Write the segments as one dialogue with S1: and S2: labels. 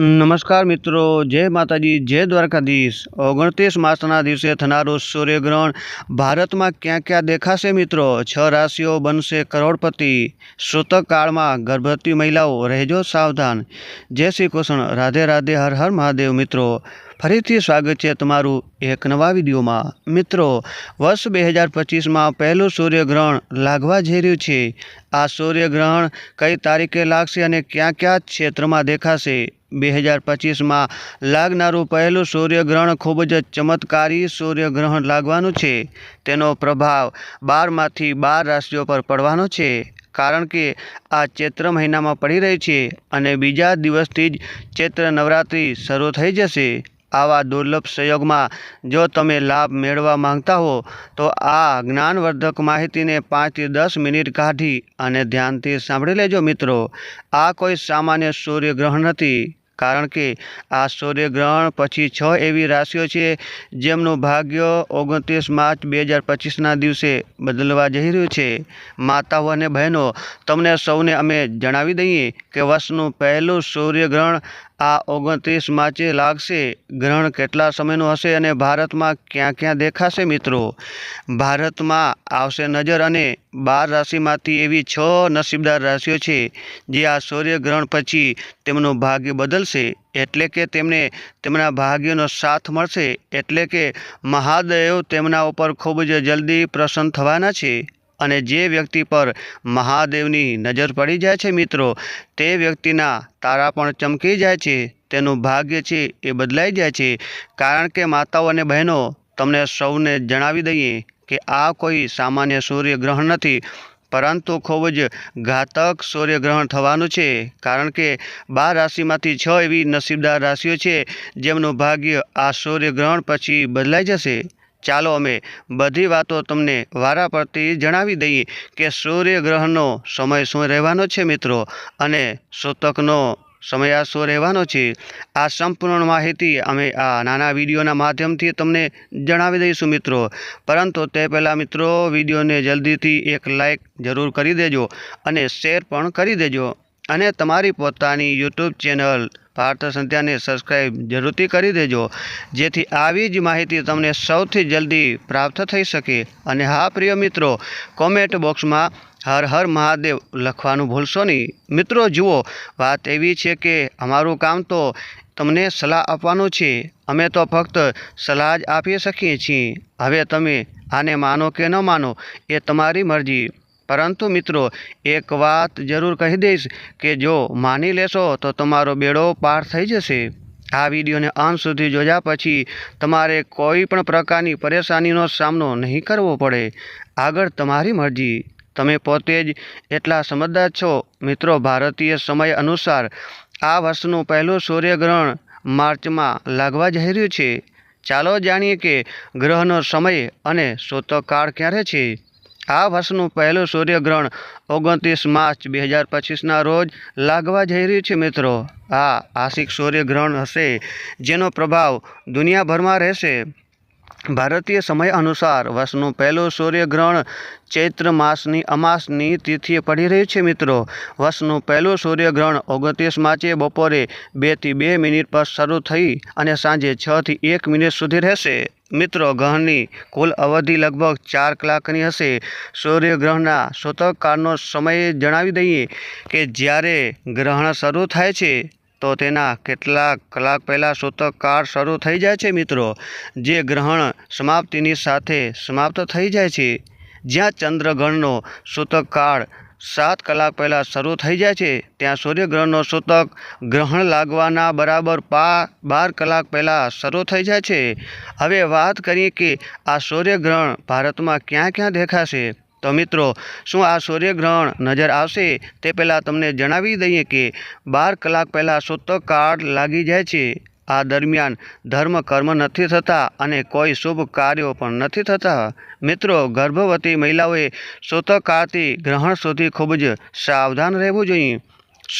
S1: નમસ્કાર મિત્રો, જય માતાજી, જય દ્વારકાધીશ. ઓગણત્રીસ માસના દિવસે થનારું સૂર્યગ્રહણ ભારતમાં ક્યાં ક્યાં દેખાશે મિત્રો? છ રાશિઓ બનશે કરોડપતિ. સૂતકકાળમાં ગર્ભવતી મહિલાઓ રહેજો સાવધાન. જય શ્રી કૃષ્ણ. રાધે રાધે, હર હર મહાદેવ મિત્રો. ફરીથી સ્વાગત છે તમારું એક નવા વિડીયોમાં. મિત્રો, વર્ષ બે હજાર પચીસમાં પહેલું સૂર્યગ્રહણ લાગવા જઈ રહ્યું છે. આ સૂર્યગ્રહણ કઈ તારીખે લાગશે અને ક્યાં ક્યાં ક્ષેત્રમાં દેખાશે? બે હજાર પચીસમાં લાગનારું પહેલું સૂર્યગ્રહણ ખૂબ જ ચમત્કારી સૂર્યગ્રહણ લાગવાનું છે. તેનો પ્રભાવ બારમાંથી બાર રાશિઓ પર પડવાનો છે. કારણ કે આ ચૈત્ર મહિનામાં પડી રહી છે અને બીજા દિવસથી જ ચૈત્ર નવરાત્રિ શરૂ થઈ જશે. આવા દુર્લભ સંયોગમાં જો તમે લાભ મેળવવા માંગતા હો, તો આ જ્ઞાનવર્ધક માહિતીને પાંચથી દસ મિનિટ કાઢી અને ધ્યાનથી સાંભળી લેજો મિત્રો. આ કોઈ સામાન્ય સૂર્યગ્રહણ નથી, કારણ કે આ સૂર્યગ્રહણ પછી છ એવી રાશિઓ છે, જેમનું ભાગ્ય ઓગણત્રીસ માર્ચ બે હજાર પચીસના દિવસે બદલવા જઈ રહ્યું છે. માતાઓ અને બહેનો, તમને સૌને અમે જણાવી દઈએ કે વર્ષનું પહેલું સૂર્યગ્રહણ આ ઓગણત્રીસ માર્ચે લાગશે. ગ્રહણ કેટલા સમયનું હશે અને ભારતમાં ક્યાં ક્યાં દેખાશે મિત્રો? ભારતમાં આવશે નજર અને બાર રાશિમાંથી એવી છ નસીબદાર રાશિઓ છે જે આ સૂર્યગ્રહણ પછી તેમનું ભાગ્ય બદલશે. એટલે કે તેમને તેમના ભાગ્યનો સાથ મળશે. એટલે કે મહાદેવ તેમના ઉપર ખૂબ જ જલ્દી પ્રસન્ન થવાના છે. અને જે વ્યક્તિ પર મહાદેવની નજર પડી જાય છે મિત્રો, તે વ્યક્તિના તારા પણ ચમકી જાય છે, તેનું ભાગ્ય છે એ બદલાઈ જાય છે. કારણ કે માતાઓ અને બહેનો, તમને સૌને જણાવી દઈએ કે આ કોઈ સામાન્ય સૂર્યગ્રહણ નથી, પરંતુ ખૂબ જ ઘાતક સૂર્યગ્રહણ થવાનું છે. કારણ કે બાર રાશિમાંથી છ એવી નસીબદાર રાશિઓ છે, જેમનું ભાગ્ય આ સૂર્યગ્રહણ પછી બદલાઈ જશે. ચાલો અમે બધી વાતો તમને વારા પરથી જણાવી દઈએ કે સૂર્યગ્રહણનો સમય શું રહેવાનો છે મિત્રો? અને સૂતકનો સમય આ શું રહેવાનો છે? આ સંપૂર્ણ માહિતી અમે આ નાના વિડીયોના માધ્યમથી તમને જણાવી દઈશું મિત્રો. પરંતુ તે પહેલાં મિત્રો, વિડીયોને જલ્દીથી એક લાઈક જરૂર કરી દેજો અને શેર પણ કરી દેજો. અને તમારી પોતાની યુટ્યુબ ચેનલ ભારત સંધ્યાને સબસ્ક્રાઈબ જરૂરથી કરી દેજો. જેથી આવી જ માહિતી તમને સૌથી જલ્દી પ્રાપ્ત થઈ શકે. અને હા, પ્રિય મિત્રો કોમેન્ટ બોક્સમાં હર હર મહાદેવ લખવાનું ભૂલશો નહીં. મિત્રો, જુઓ, વાત એવી છે કે અમારું કામ તો તમને સલાહ આપવાનું છે. અમે તો ફક્ત સલાહ જ આપી શકીએ છીએ. હવે તમે આને માનો કે ન માનો, એ તમારી મરજી. પરંતુ મિત્રો, એક વાત જરૂર કહી દઈશ કે જો માની લેશો તો તમારો બેડો પાર થઈ જશે. આ વિડીયોને અંત સુધી જોયા પછી તમારે કોઈ પણ પ્રકારની પરેશાનીનો સામનો નહીં કરવો પડે. આગળ તમારી મરજી. તમે પોતે જ એટલા સમજદાર છો. મિત્રો, ભારતીય સમય અનુસાર આ વર્ષનું પહેલું સૂર્યગ્રહણ માર્ચમાં લાગવા જઈ રહ્યું છે. ચાલો જાણીએ કે ગ્રહનો સમય અને સૂતકકાળ ક્યારે છે. આ વર્ષનું પહેલું સૂર્યગ્રહણ ઓગણત્રીસ માર્ચ બે હજાર પચીસના રોજ લાગવા જઈ રહ્યું છે મિત્રો. આ આશિક સૂર્યગ્રહણ હશે, જેનો પ્રભાવ દુનિયાભરમાં રહેશે. ભારતીય સમય અનુસાર વર્ષનું પહેલું સૂર્યગ્રહણ ચૈત્ર માસની અમાસની તિથિએ પડી રહ્યું છે, મિત્રો. વર્ષનું પહેલું સૂર્યગ્રહણ ઓગણત્રીસ માર્ચે બપોરે બેથી બે મિનિટ પર શરૂ થઈ અને સાંજે છથી એક મિનિટ સુધી રહેશે. મિત્રો, ગ્રહણની કુલ અવધિ લગભગ ચાર કલાકની હશે. સૂર્યગ્રહણના સૂતકકાળનો સમય જણાવી દઈએ કે જ્યારે ગ્રહણ શરૂ થાય છે તો તેના કેટલાક કલાક પહેલાં સૂતકકાળ શરૂ થઈ જાય છે, મિત્રો. જે ગ્રહણ સમાપ્તિની સાથે સમાપ્ત થઈ જાય છે. જ્યાં ચંદ્રગ્રહણનો સૂતકકાળ સાત કલાક પહેલાં શરૂ થઈ જાય છે, ત્યાં સૂર્યગ્રહણનો સૂતક ગ્રહણ લાગવાના બરાબર પા બાર કલાક પહેલાં શરૂ થઈ જાય છે. હવે વાત કરીએ કે આ સૂર્યગ્રહણ ભારતમાં ક્યાં ક્યાં દેખાશે? તો મિત્રો, શું આ સૂર્યગ્રહણ નજર આવશે તે પહેલાં તમને જણાવી દઈએ કે બાર કલાક પહેલાં સૂતકાળ લાગી જાય છે. આ દરમિયાન ધર્મ કર્મ નથી થતા અને કોઈ શુભ કાર્યો પણ નથી થતા. મિત્રો, ગર્ભવતી મહિલાઓએ સૂતકકાળથી ગ્રહણ સુધી ખૂબ જ સાવધાન રહેવું જોઈએ.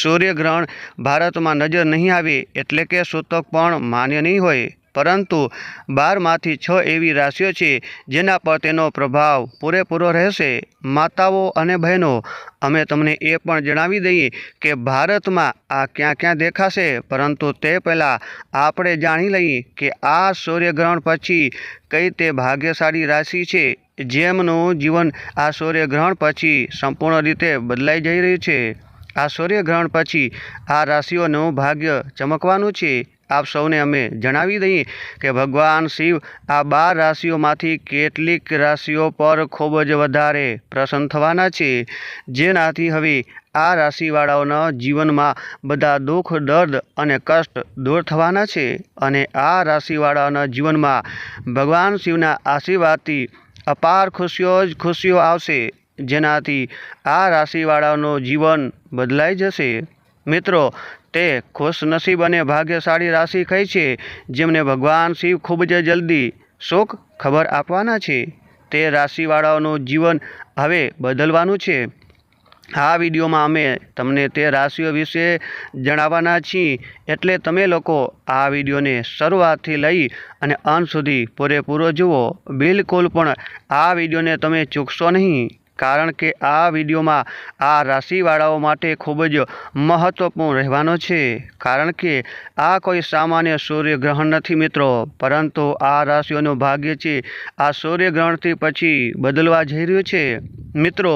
S1: સૂર્યગ્રહણ ભારતમાં નજર નહીં આવે એટલે કે સૂતક પણ માન્ય નહીં હોય. પરંતુ બારમાંથી છ એવી રાશિઓ છે, જેના પર તેનો પ્રભાવ પૂરેપૂરો રહેશે. માતાઓ અને બહેનો, અમે તમને એ પણ જણાવી દઈએ કે ભારતમાં આ ક્યાં ક્યાં દેખાશે, પરંતુ તે પહેલાં આપણે જાણી લઈએ કે આ સૂર્યગ્રહણ પછી કઈ તે ભાગ્યશાળી રાશિ છે, જેમનું જીવન આ સૂર્યગ્રહણ પછી સંપૂર્ણ રીતે બદલાઈ જઈ રહ્યું છે. આ સૂર્યગ્રહણ પછી આ રાશિઓનું ભાગ્ય ચમકવાનું છે. આપ સૌને અમે જણાવી દઈએ કે ભગવાન શિવ આ બાર રાશિઓમાંથી કેટલીક રાશિઓ પર ખૂબ જ વધારે પ્રસન્ન થવાના છે. જેનાથી હવે આ રાશિવાળાઓના જીવનમાં બધા દુઃખ, દર્દ અને કષ્ટ દૂર થવાના છે અને આ રાશિવાળાઓના જીવનમાં ભગવાન શિવના આશીર્વાદથી અપાર ખુશીઓ જ ખુશીઓ આવશે, જેનાથી આ રાશિવાળાઓનું જીવન બદલાઈ જશે. મિત્રો તે ખુશનસીબ અને ભાગ્યશાળી રાશિ કઈ છે? જેમને ભગવાન શિવ ખૂબ જ જલ્દી શોક ખબર આપવાના છે. તે રાશિવાળાઓનું જીવન હવે બદલવાનું છે. આ વિડીયોમાં અમે તમને તે રાશિઓ વિશે જણાવવાના છીએ. એટલે તમે લોકો આ વિડીયોને શરૂઆતથી લઈ અને અંત સુધી પૂરેપૂરો જુઓ. બિલકુલ પણ આ વિડીયોને તમે ચૂકશો નહીં. કારણ કે આ વિડીયોમાં આ રાશિવાળાઓ માટે ખૂબ જ મહત્ત્વપૂર્ણ રહેવાનો છે. કારણ કે આ કોઈ સામાન્ય સૂર્યગ્રહણ નથી મિત્રો, પરંતુ આ રાશિઓનું ભાગ્ય છે, આ સૂર્યગ્રહણથી પછી બદલવા જઈ રહ્યું છે. મિત્રો,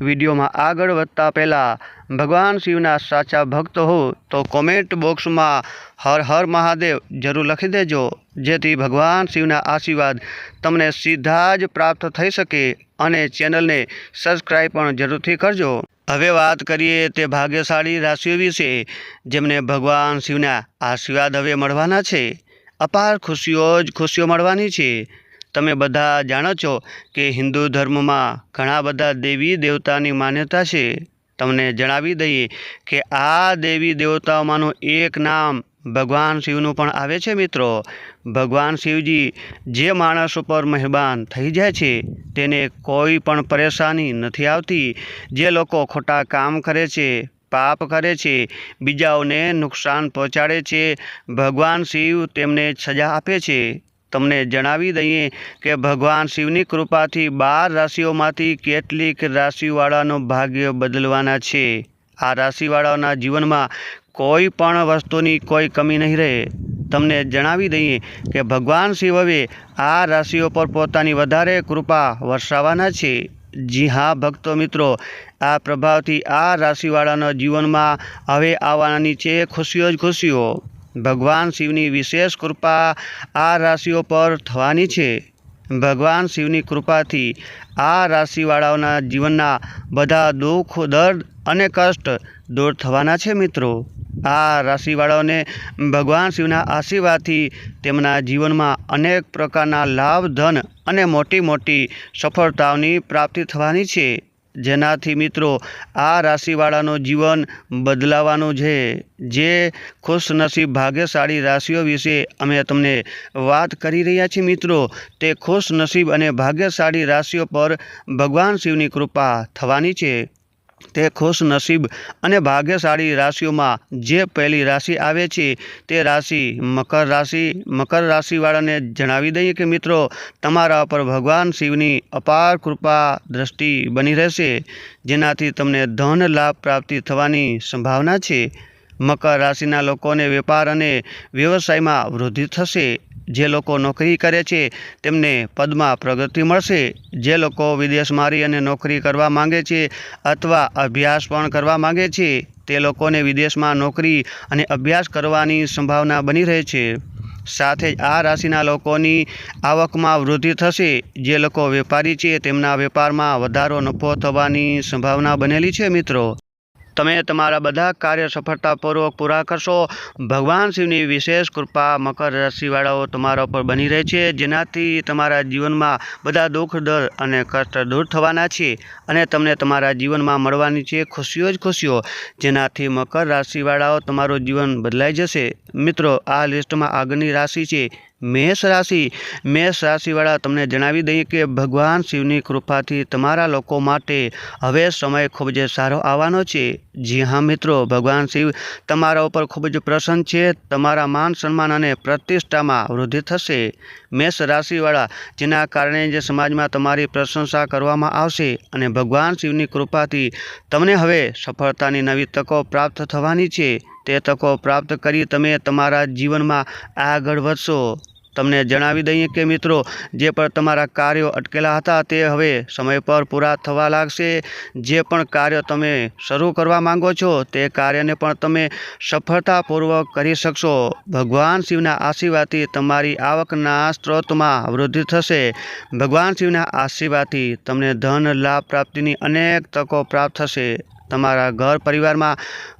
S1: વિડીયોમાં આગળ વધતા પહેલાં ભગવાન શિવના સાચા ભક્ત હો, તો કોમેન્ટ બોક્સમાં હર હર મહાદેવ જરૂર લખી દેજો, જેથી ભગવાન શિવના આશીર્વાદ તમને સીધા જ પ્રાપ્ત થઈ શકે. અને ચેનલને સબસ્ક્રાઈબ પણ જરૂરથી કરજો. હવે વાત કરીએ તે ભાગ્યશાળી રાશિઓ વિશે, જેમને ભગવાન શિવના આશીર્વાદ હવે મળવાના છે. અપાર ખુશીઓ જ ખુશીઓ મળવાની છે. તમે બધા જાણો છો કે હિન્દુ ધર્મમાં ઘણા બધા દેવી દેવતાની માન્યતા છે. તમને જણાવી દઈએ કે આ દેવી દેવતાઓમાંનું એક નામ ભગવાન શિવનું પણ આવે છે મિત્રો. ભગવાન શિવજી જે માણસ ઉપર મહેરબાન થઈ જાય છે, તેને કોઈ પણ પરેશાની નથી આવતી. જે લોકો ખોટા કામ કરે છે, પાપ કરે છે, બીજાઓને નુકસાન પહોંચાડે છે, ભગવાન શિવ તેમને સજા આપે છે. તમને જણાવી દઈએ કે ભગવાન શિવની કૃપાથી બાર રાશિઓમાંથી કેટલીક રાશિવાળાનું ભાગ્ય બદલવાના છે. આ રાશિવાળાઓના જીવનમાં કોઈ પણ વસ્તુની કોઈ કમી નહીં રહે. તમને જણાવી દઈએ કે ભગવાન શિવ હવે આ રાશિઓ પર પોતાની વધારે કૃપા વરસાવવાના છે. જી હા, ભક્તો મિત્રો, આ પ્રભાવથી આ રાશિવાળાના જીવનમાં હવે આવવાની છે ખુશીઓ જ ખુશીઓ. ભગવાન શિવની વિશેષ કૃપા આ રાશિઓ પર થવાની છે. ભગવાન શિવની કૃપાથી આ રાશિવાળાઓના જીવનના બધા દુઃખ, દર્દ અને કષ્ટ દૂર થવાના છે મિત્રો. આ રાશિવાળાઓને ભગવાન શિવના આશીર્વાદથી તેમના જીવનમાં અનેક પ્રકારના લાભ, ધન અને મોટી મોટી સફળતાઓની પ્રાપ્તિ થવાની છે. જેનાથી મિત્રો, આ રાશિવાળાનું જીવન બદલાવાનું છે. જે ખુશનસીબ ભાગ્યશાળી રાશિઓ વિશે અમે તમને વાત કરી રહ્યા છીએ મિત્રો, તે ખુશનસીબ અને ભાગ્યશાળી રાશિઓ પર ભગવાન શિવની કૃપા થવાની છે. તે ખુશનસીબ અને ભાગ્યશાળી રાશિઓમાં જે પહેલી રાશિ આવે છે, તે રાશિ મકર રાશિ, મકર રાશિવાળાને જણાવી દઈએ કે મિત્રો, તમારા પર ભગવાન શિવની અપાર કૃપા દ્રષ્ટિ બની રહેશે, જેનાથી તમને ધન લાભ પ્રાપ્તિ થવાની સંભાવના છે. મકર રાશિના લોકોને વેપાર અને વ્યવસાયમાં વૃદ્ધિ થશે. જે લોકો નોકરી કરે છે, તેમને પદમાં પ્રગતિ મળશે. જે લોકો વિદેશ મારી અને નોકરી કરવા માંગે છે અથવા અભ્યાસ પણ કરવા માંગે છે, તે લોકોને વિદેશમાં નોકરી અને અભ્યાસ કરવાની સંભાવના બની રહે છે. સાથે જ આ રાશિના લોકોની આવકમાં વૃદ્ધિ થશે. જે લોકો વેપારી છે, તેમના વેપારમાં વધારો નફો થવાની સંભાવના બનેલી છે મિત્રો. તમે તમારા બધા કાર્ય સફળતાપૂર્વક પૂરા કરશો. ભગવાન શિવની વિશેષ કૃપા મકર રાશિવાળાઓ તમારા ઉપર બની રહે છે, જેનાથી તમારા જીવનમાં બધા દુઃખ દર અને કષ્ટ દૂર થવાના છે અને તમને તમારા જીવનમાં મળવાની છે ખુશીઓ જ ખુશીઓ, જેનાથી મકર રાશિવાળાઓ તમારું જીવન બદલાઈ જશે. મિત્રો, આ લિસ્ટમાં આગળની રાશિ છે મેષ રાશિ. મેષ રાશિવાળા તમને જણાવી દઈએ કે ભગવાન શિવની કૃપાથી તમારા લોકો માટે હવે સમય ખૂબ જ સારો આવવાનો છે. જી હા મિત્રો, ભગવાન શિવ તમારા ઉપર ખૂબ જ પ્રસન્ન છે. તમારા માન સન્માન અને પ્રતિષ્ઠામાં વૃદ્ધિ થશે. મેષ રાશિવાળા, જેના કારણે જે સમાજમાં તમારી પ્રશંસા કરવામાં આવશે અને ભગવાન શિવની કૃપાથી તમને હવે સફળતાની નવી તકો પ્રાપ્ત થવાની છે. તે તકો પ્રાપ્ત કરી તમે તમારા જીવનમાં આગળ વધશો. તમને જણાવી દઈએ કે મિત્રો, જે પણ તમારા કાર્યો અટકેલા હતા તે હવે સમય પર પૂરા થવા લાગશે. જે પણ કાર્ય તમે શરૂ કરવા માંગો છો, તે કાર્યને પણ તમે સફળતાપૂર્વક કરી શકશો. ભગવાન શિવના આશીર્વાદથી તમારી આવકના સ્ત્રોતમાં વૃદ્ધિ થશે. ભગવાન શિવના આશીર્વાદથી તમને ધન, લાભ પ્રાપ્તિની અનેક તકો પ્રાપ્ત થશે. તમારા ઘર પરિવારમાં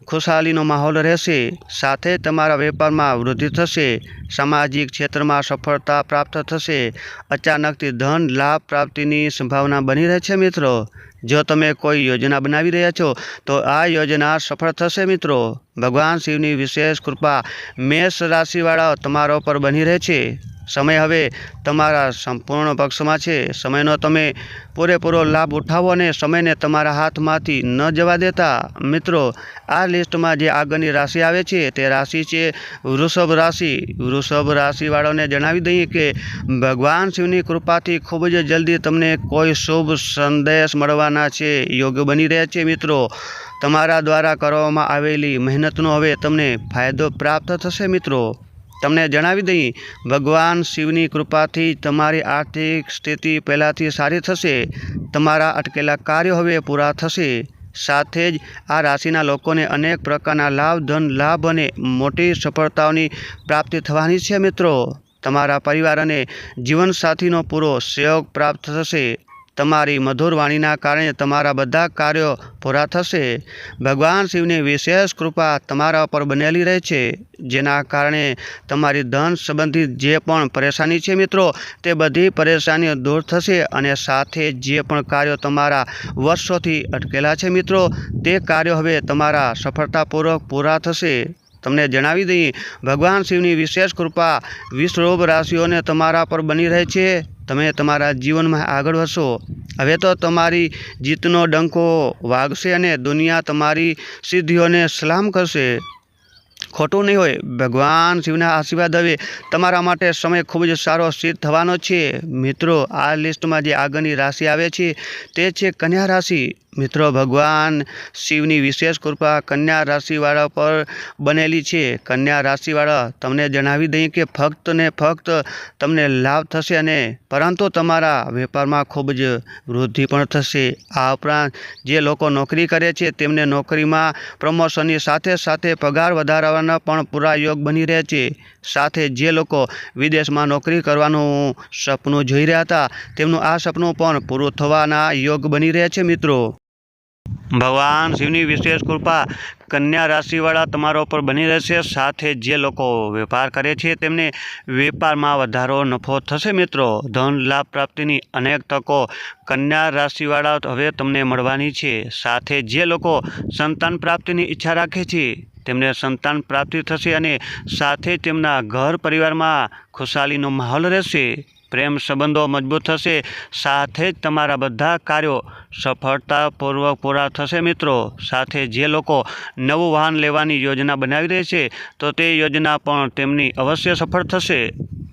S1: ખુશહાલીનો માહોલ રહેશે, સાથે તમારા વેપારમાં વૃદ્ધિ થશે, સામાજિક ક્ષેત્રમાં સફળતા પ્રાપ્ત થશે, અચાનકથી ધન લાભ પ્રાપ્તિની સંભાવના બની રહે છે મિત્રો. જો તમે કોઈ યોજના બનાવી રહ્યા છો, તો આ યોજના સફળ થશે મિત્રો. ભગવાન શિવની વિશેષ કૃપા મેષ રાશિવાળાઓ તમારા ઉપર બની રહે છે. સમય હવે તમારા સંપૂર્ણ પક્ષમાં છે. સમયનો તમે પૂરેપૂરો લાભ ઉઠાવો અને સમયને તમારા હાથમાંથી ન જવા દેતા. મિત્રો, આ લિસ્ટમાં જે આગળની રાશિ આવે છે તે રાશિ છે વૃષભ રાશિ. વૃષભ રાશિવાળાને જણાવી દઈએ કે ભગવાન શિવની કૃપાથી ખૂબ જ જલ્દી તમને કોઈ શુભ સંદેશ મળવાના છે. યોગ્ય બની રહ્યા છે મિત્રો. તમારા દ્વારા કરવામાં આવેલી મહેનતનો હવે તમને ફાયદો પ્રાપ્ત થશે મિત્રો. તમને જણાવી દઈએ, ભગવાન શિવની કૃપાથી તમારી આર્થિક સ્થિતિ પહેલાંથી સારી થશે, તમારા અટકેલા કાર્યો હવે પૂરા થશે. સાથે જ આ રાશિના લોકોને અનેક પ્રકારના લાભ, ધન, લાભ અને મોટી સફળતાઓની પ્રાપ્તિ થવાની છે મિત્રો. તમારા પરિવાર અને જીવનસાથીનો પૂરો સહયોગ પ્રાપ્ત થશે. તમારી મધુર વાણીના કારણે તમારા બધા કાર્યો પૂરા થશે. ભગવાન શિવની વિશેષ કૃપા તમારા ઉપર બનેલી રહે છે, જેના કારણે તમારી ધન સંબંધિત જે પણ પરેશાની છે મિત્રો, તે બધી પરેશાનીઓ દૂર થશે અને સાથે જે પણ કાર્યો તમારા વર્ષોથી અટકેલા છે મિત્રો, તે કાર્યો હવે તમારા સફળતાપૂર્વક પૂરા થશે. તમને જણાવી દઈએ, ભગવાન શિવની વિશેષ કૃપા વિશ્વરૂપ રાશિઓને તમારા પર બની રહે છે. તમે તમારા જીવનમાં આગળ વધશો. હવે તો તમારી જીતનો ડંકો વાગશે અને દુનિયા તમારી સિદ્ધિઓને સલામ કરશે. ખોટું નહીં હોય. ભગવાન શિવના આશીર્વાદ હવે તમારા માટે સમય ખૂબ જ સારો સિદ્ધ થવાનો છે. મિત્રો, આ લિસ્ટમાં જે આગળની રાશિ આવે છે, તે છે કન્યા રાશિ. મિત્રો, ભગવાન શિવની વિશેષ કૃપા કન્યા રાશિવાળા પર બનેલી છે. કન્યા રાશિવાળા, તમને જણાવી દઈએ કે ફક્ત ને ફક્ત તમને લાભ થશે અને પરંતુ તમારા વેપારમાં ખૂબ જ વૃદ્ધિ પણ થશે. આ ઉપરાંત જે લોકો નોકરી કરે છે, તેમને નોકરીમાં પ્રમોશનની સાથે સાથે પગાર વધારવાના પણ પૂરા યોગ બની રહે છે. સાથે જે લોકો વિદેશમાં નોકરી કરવાનું સપનું જોઈ રહ્યા હતા, તેમનું આ સપનું પણ પૂરું થવાના યોગ બની રહ્યા છે મિત્રો. ભગવાન શિવની વિશેષ કૃપા કન્યા રાશિવાળા તમારા ઉપર બની રહેશે. સાથે જે લોકો વેપાર કરે છે, તેમને વેપારમાં વધારો નફો થશે મિત્રો. ધન લાભ પ્રાપ્તિની અનેક તકો કન્યા રાશિવાળા હવે તમને મળવાની છે. સાથે જે લોકો સંતાન પ્રાપ્તિની ઈચ્છા રાખે છે તેમને સંતાન પ્રાપ્તિ થશે અને સાથે તેમના ઘર પરિવારમાં ખુશાલીનો માહોલ રહેશે. પ્રેમ સંબંધો મજબૂત થશે. સાથે જ તમારા બધા કાર્યો સફળતાપૂર્વક પૂરા થશે મિત્રો. સાથે જે લોકો નવું વાહન લેવાની યોજના બનાવી રહી છે, તો તે યોજના પણ તેમની અવશ્ય સફળ થશે.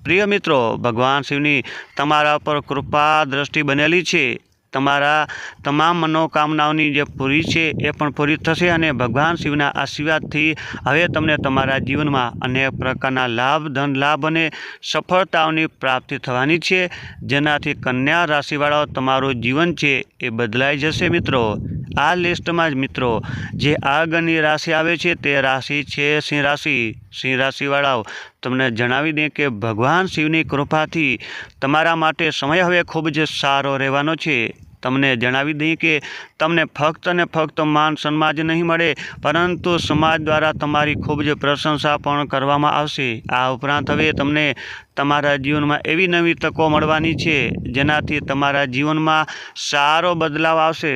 S1: પ્રિય મિત્રો, ભગવાન શિવની તમારા પર કૃપા દ્રષ્ટિ બનેલી છે. તમારા તમામ મનોકામનાઓની જે પૂરી છે એ પણ પૂરી થશે અને ભગવાન શિવના આશીર્વાદથી હવે તમને તમારા જીવનમાં અનેક પ્રકારના લાભ, ધન લાભ અને સફળતાઓની પ્રાપ્તિ થવાની છે. જેનાથી કન્યા રાશિવાળાઓ, તમારું જીવન છે એ બદલાઈ જશે મિત્રો. આ લિસ્ટમાં જ મિત્રો, જે આગળની રાશિ આવે છે તે રાશિ છે સિંહ રાશિ. સિંહ રાશિવાળાઓ, તમને જણાવી દે કે ભગવાન શિવની કૃપાથી તમારા માટે સમય હવે ખૂબ જ સારો રહેવાનો છે. તમને જણાવી દઈએ કે તમને ફક્ત ને ફક્ત માન સન્માન જ નહીં મળે, પરંતુ સમાજ દ્વારા તમારી ખૂબ જ પ્રશંસા પણ કરવામાં આવશે. આ ઉપરાંત હવે તમને તમારા જીવનમાં એવી નવી તકો મળવાની છે, જેનાથી તમારા જીવનમાં સારો બદલાવ આવશે.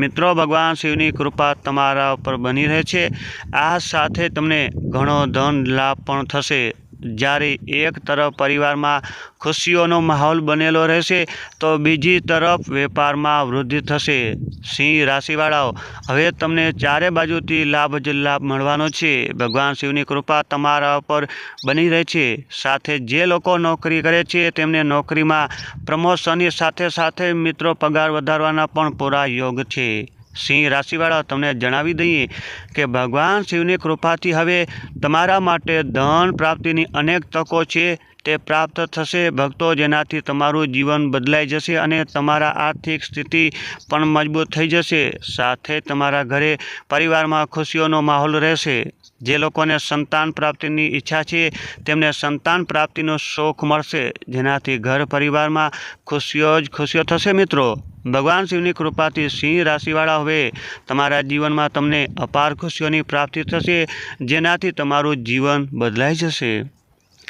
S1: મિત્રો, ભગવાન શિવની કૃપા તમારા ઉપર બની રહે છે આ સાથે તમને ઘણો ધન લાભ પણ થશે. જ્યારે એક તરફ પરિવારમાં ખુશીઓનો માહોલ બનેલો રહેશે, તો બીજી તરફ વેપારમાં વૃદ્ધિ થશે. સિંહ રાશિવાળાઓ, હવે તમને ચારે બાજુથી લાભ જ લાભ મળવાનો છે. ભગવાન શિવની કૃપા તમારા ઉપર બની રહે છે. સાથે જે લોકો નોકરી કરે છે, તેમને નોકરીમાં પ્રમોશનની સાથે સાથે મિત્રો પગાર વધારવાના પણ પૂરા યોગ છે. સિંહ રાશિવાળા તમને જણાવી દઈએ કે ભગવાન શિવની કૃપાથી હવે તમારા માટે ધન પ્રાપ્તિની અનેક તકો છે. તે પ્રાપ્ત થશે. ભક્તો જેનાથી તમારું જીવન બદલાઈ જશે અને તમારા આર્થિક સ્થિતિ પણ મજબૂત થઈ જશે. સાથે તમારા ઘરે પરિવારમાં ખુશીઓનો માહોલ રહેશે. જે લોકોને સંતાન પ્રાપ્તિની ઈચ્છા છે, તેમને સંતાન પ્રાપ્તિનો શોખ મળશે. જેનાથી ઘર પરિવારમાં ખુશીઓ જ ખુશીઓ થશે મિત્રો. ભગવાન શિવની કૃપાથી સિંહ રાશિવાળા હવે તમારા જીવનમાં તમને અપાર ખુશીઓની પ્રાપ્તિ થશે. જેનાથી તમારું જીવન બદલાઈ જશે.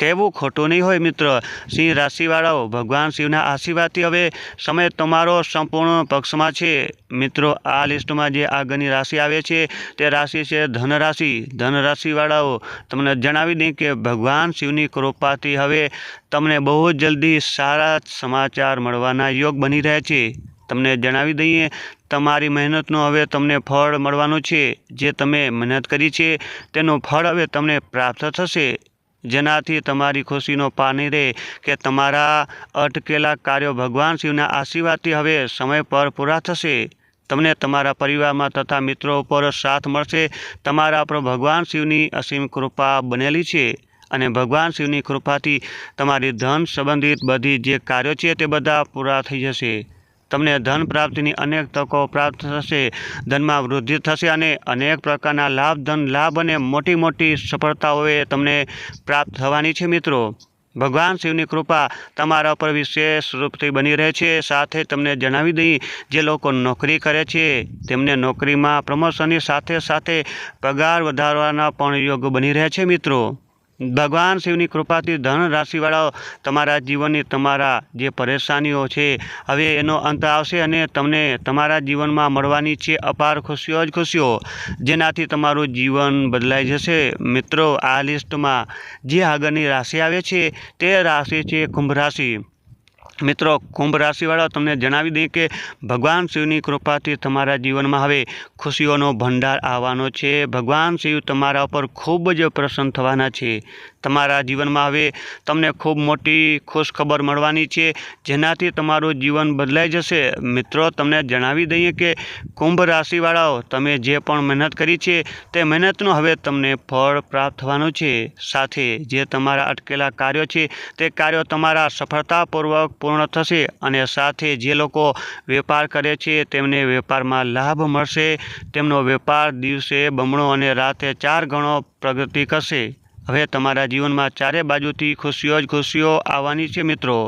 S1: કહેવું ખોટું નહીં હોય મિત્ર. સિંહ રાશિવાળાઓ, ભગવાન શિવના આશીર્વાદથી હવે સમય તમારો સંપૂર્ણ પક્ષમાં છે. મિત્રો, આ લિસ્ટમાં જે આગળની રાશિ આવે છે, તે રાશિ છે ધન રાશિ ધન રાશિવાળાઓ તમને જણાવી દઈએ કે ભગવાન શિવની કૃપાથી હવે તમને બહુ જલ્દી સારા સમાચાર મળવાના યોગ બની રહ્યા છે. તમને જણાવી દઈએ, તમારી મહેનતનું હવે તમને ફળ મળવાનું છે. જે તમે મહેનત કરી છે, તેનું ફળ હવે તમને પ્રાપ્ત થશે. જેનાથી તમારી ખુશીનો પાની રહે કે તમારા અટકેલા કાર્યો ભગવાન શિવના આશીર્વાદથી હવે સમય પર પૂરા થશે. તમને તમારા પરિવારમાં તથા મિત્રો ઉપર સાથ મળશે. તમારા પર ભગવાન શિવની અસીમ કૃપા બનેલી છે અને ભગવાન શિવની કૃપાથી તમારી ધન સંબંધિત બધી જે કાર્યો છે તે બધા પૂરા થઈ જશે. તમને ધન પ્રાપ્તિની અનેક તકો પ્રાપ્ત થશે, ધનમાં વૃદ્ધિ થશે અને અનેક પ્રકારના લાભ, ધન લાભ અને મોટી મોટી સફળતાઓએ તમને પ્રાપ્ત થવાની છે મિત્રો. ભગવાન શિવની કૃપા તમારા ઉપર વિશેષ રૂપથી બની રહે છે. સાથે તમને જણાવી દઈ, જે લોકો નોકરી કરે છે, તેમને નોકરીમાં પ્રમોશનની સાથે સાથે પગાર વધારવાના પણ યોગ બની રહ્યા છે મિત્રો. ભગવાન શિવની કૃપાથી ધન રાશિવાળાઓ તમારા જીવનની તમારા જે પરેશાનીઓ છે, હવે એનો અંત આવશે અને તમને તમારા જીવનમાં મળવાની છે અપાર ખુશીઓ જ ખુશીઓ, જેનાથી તમારું જીવન બદલાઈ જશે. મિત્રો, આ લિસ્ટમાં જે આગળની રાશિ આવે છે, તે રાશિ છે કુંભ રાશિ. મિત્રો, કુંભ રાશિવાળા, તમને જણાવી દઈએ કે ભગવાન શિવની કૃપાથી તમારા જીવનમાં હવે ખુશીઓનો ભંડાર આવવાનો છે. ભગવાન શિવ તમારા ઉપર ખૂબ જ પ્રસન્ન થવાના છે. તમારા જીવનમાં હવે તમને ખૂબ મોટી ખુશ ખબર મળવાની છે. જેનાથી તમારું જીવન બદલાઈ જશે. મિત્રો, તમને જણાવી દઈએ કે કુંભ રાશિવાળાઓ, તમે જે પણ મહેનત કરી છે, તે મહેનતનું હવે તમને ફળ પ્રાપ્ત થવાનું છે. સાથે જે તમારા અટકેલા કાર્યો છે, તે કાર્યો તમારા સફળતાપૂર્વક પૂર્ણ થશે અને સાથે જે લોકો વેપાર કરે છે, તેમને વેપારમાં લાભ મળશે. તેમનો વેપાર દિવસે બમણો અને રાતે ચાર ગણો પ્રગતિ કરશે. હવે તમારા જીવનમાં ચારે બાજુથી ખુશીઓ જ ખુશીઓ આવવાની છે મિત્રો.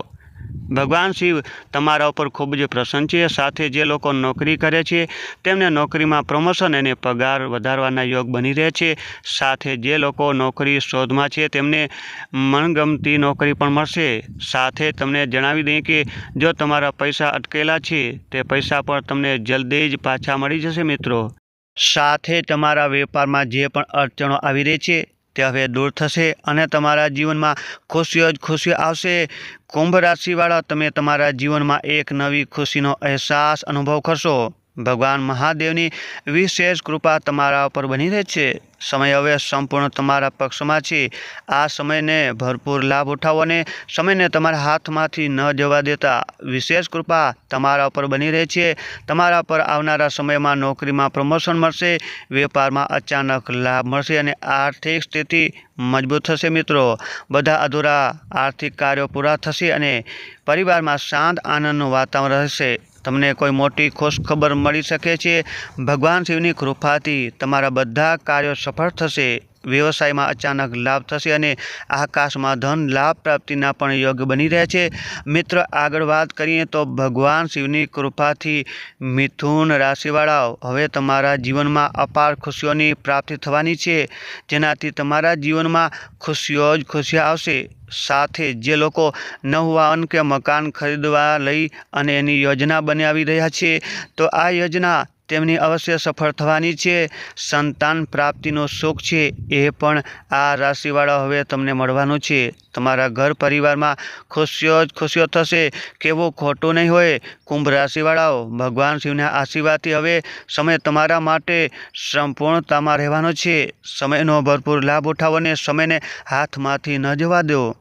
S1: ભગવાન શિવ તમારા ઉપર ખૂબ જ પ્રસન્ન છે. સાથે જે લોકો નોકરી કરે છે, તેમને નોકરીમાં પ્રમોશન અને પગાર વધારવાના યોગ બની રહે છે. સાથે જે લોકો નોકરી શોધમાં છે, તેમને મનગમતી નોકરી પણ મળશે. સાથે તમને જણાવી દઈએ કે જો તમારા પૈસા અટકેલા છે, તે પૈસા પણ તમને જલ્દી જ પાછા મળી જશે મિત્રો. સાથે તમારા વેપારમાં જે પણ અડચણો આવી રહી છે તે હવે દૂર થશે અને તમારા જીવનમાં ખુશીઓ જ ખુશીઓ આવશે. કુંભ રાશિવાળા, તમે તમારા જીવનમાં એક નવી ખુશીનો અહેસાસ અનુભવ કરશો. ભગવાન મહાદેવની વિશેષ કૃપા તમારા ઉપર બની રહે છે. સમય હવે સંપૂર્ણ તમારા પક્ષમાં છે. આ સમયને ભરપૂર લાભ ઉઠાવો અને સમયને તમારા હાથમાંથી ન જવા દેતા વિશેષ કૃપા તમારા ઉપર બની રહે છે. તમારા પર આવનારા સમયમાં નોકરીમાં પ્રમોશન મળશે, વેપારમાં અચાનક લાભ મળશે અને આર્થિક સ્થિતિ મજબૂત થશે મિત્રો. બધા અધૂરા આર્થિક કાર્યો પૂરા થશે અને પરિવારમાં શાંત આનંદનું વાતાવરણ રહેશે. તમને કોઈ મોટી ખુશખબર મળી શકે છે? ભગવાન શિવની કૃપાથી તમારા બધા કાર્યો સફળ થશે. વ્યવસાયમાં અચાનક લાભ થશે અને આકાશમાં ધન લાભ પ્રાપ્તિના પણ યોગ બની રહ્યા છે. મિત્ર, આગળ વાત કરીએ તો ભગવાન શિવની કૃપાથી મિથુન રાશિવાળાઓ હવે તમારા જીવનમાં અપાર ખુશીઓની પ્રાપ્તિ થવાની છે. જેનાથી તમારા જીવનમાં ખુશીઓ જ ખુશીઓ આવશે. સાથે જે લોકો નવું વાહન કે મકાન ખરીદવા લઈ અને એની યોજના બનાવી રહ્યા છે, તો આ યોજના તેમની અવશ્ય સફળ થવાની છે. સંતાન પ્રાપ્તિનો શોખ છે એ પણ આ રાશિવાળા હવે તમને મળવાનો છે. તમારા ઘર પરિવારમાં ખુશીઓ જ ખુશીઓ થશે. કેવું ખોટું નહીં હોય. કુંભ રાશિવાળાઓ, ભગવાન શિવના આશીર્વાદથી હવે સમય તમારા માટે સંપૂર્ણતામાં રહેવાનો છે. સમયનો ભરપૂર લાભ ઉઠાવો અને સમયને હાથમાંથી ન જવા દો.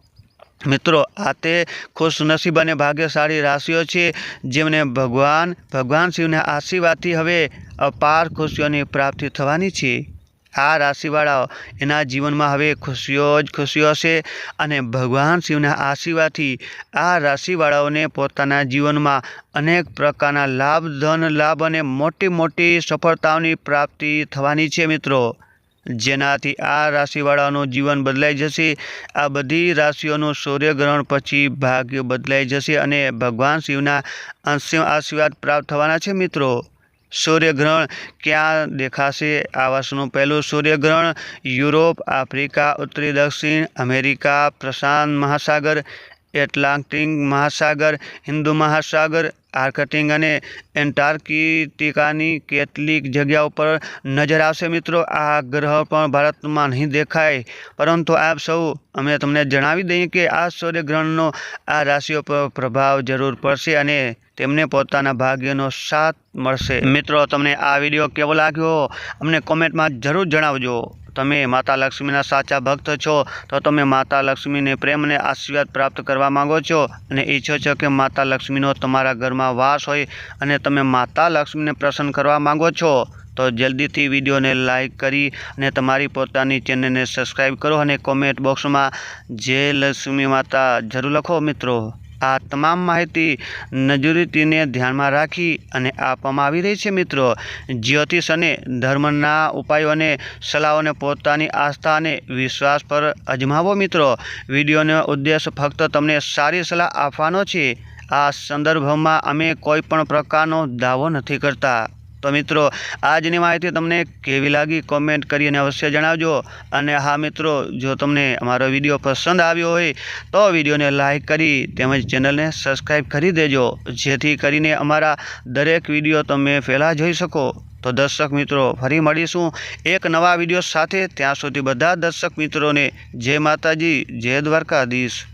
S1: મિત્રો, આ તે ખુશનસીબ અને ભાગ્યશાળી રાશિઓ છે, જેમને ભગવાન ભગવાન શિવના આશીર્વાદથી હવે અપાર ખુશીઓની પ્રાપ્તિ થવાની છે. આ રાશિવાળાઓ એના જીવનમાં હવે ખુશીઓ જ ખુશીઓ હશે અને ભગવાન શિવના આશીર્વાદથી આ રાશિવાળાઓને પોતાના જીવનમાં અનેક પ્રકારના લાભ ધન લાભ અને મોટી મોટી સફળતાઓની પ્રાપ્તિ થવાની છે મિત્રો. જેનાથી આ રાશિવાળાનું જીવન બદલાઈ જશે. આ બધી રાશિઓનું સૂર્યગ્રહણ પછી ભાગ્ય બદલાઈ જશે અને ભગવાન શિવના અંશ આશીર્વાદ પ્રાપ્ત થવાના છે મિત્રો. સૂર્યગ્રહણ ક્યાં દેખાશે? આ વર્ષનું પહેલું સૂર્યગ્રહણ યુરોપ, આફ્રિકા, ઉત્તરી દક્ષિણ અમેરિકા, પ્રશાંત મહાસાગર, એટલાન્ટિક મહાસાગર, હિન્દુ મહાસાગર આર્કટિક અને એન્ટાર્કટિકાની કેટલીક જગ્યાઓ પર નજર આવશે મિત્રો. આ ગ્રહ પણ ભારતમાં નહીં દેખાય, પરંતુ આપ સૌ, અમે તમને જણાવી દઈએ કે આ સૂર્યગ્રહણનો આ રાશિઓ પર પ્રભાવ જરૂર પડશે અને તેમને પોતાના ભાગ્યનો સાથ મળશે. મિત્રો, તમને આ વીડિયો કેવો લાગ્યો? અમને કોમેન્ટમાં જરૂર જણાવજો. તમે માતા લક્ષ્મીના સાચા ભક્ત છો, તો તમે માતા લક્ષ્મીને પ્રેમને આશીર્વાદ પ્રાપ્ત કરવા માંગો છો અને ઈચ્છો છો કે માતા લક્ષ્મીનો તમારા ઘરમાં વાસ હોય અને તમે માતા લક્ષ્મીને પ્રસન્ન કરવા માંગો છો, તો જલ્દીથી વિડીયોને લાઈક કરી અને તમારી પોતાની ચેનલને સબસ્ક્રાઈબ કરો અને કોમેન્ટ બોક્સમાં જય લક્ષ્મી માતા જરૂર લખો મિત્રો. આ તમામ માહિતી નજરીતીને ધ્યાનમાં રાખી અને આપવામાં આવી રહી છે, મિત્રો. જ્યોતિષ અને ધર્મના ઉપાયો અને સલાહોને પોતાની આસ્થા અને વિશ્વાસ પર અજમાવો, મિત્રો. વિડીયોનો ઉદ્દેશ ફક્ત તમને સારી સલાહ આપવાનો છે. આ સંદર્ભમાં અમે કોઈ પણ પ્રકારનો દાવો નથી કરતા. તો મિત્રો, આજની માહિતી તમને કેવી લાગી? કોમેન્ટ કરી અને અવશ્ય જણાવજો. અને હા મિત્રો, જો તમને અમારો વીડિયો પસંદ આવ્યો હોય, તો વિડીયોને લાઇક કરી તેમજ ચેનલને સબસ્ક્રાઈબ કરી દેજો. જેથી કરીને અમારા દરેક વીડિયો તમે પહેલાં જોઈ શકો. તો દર્શક મિત્રો, ફરી મળીશું એક નવા વીડિયો સાથે. ત્યાં સુધી બધા દર્શક મિત્રોને જય માતાજી, જય દ્વારકાધીશ.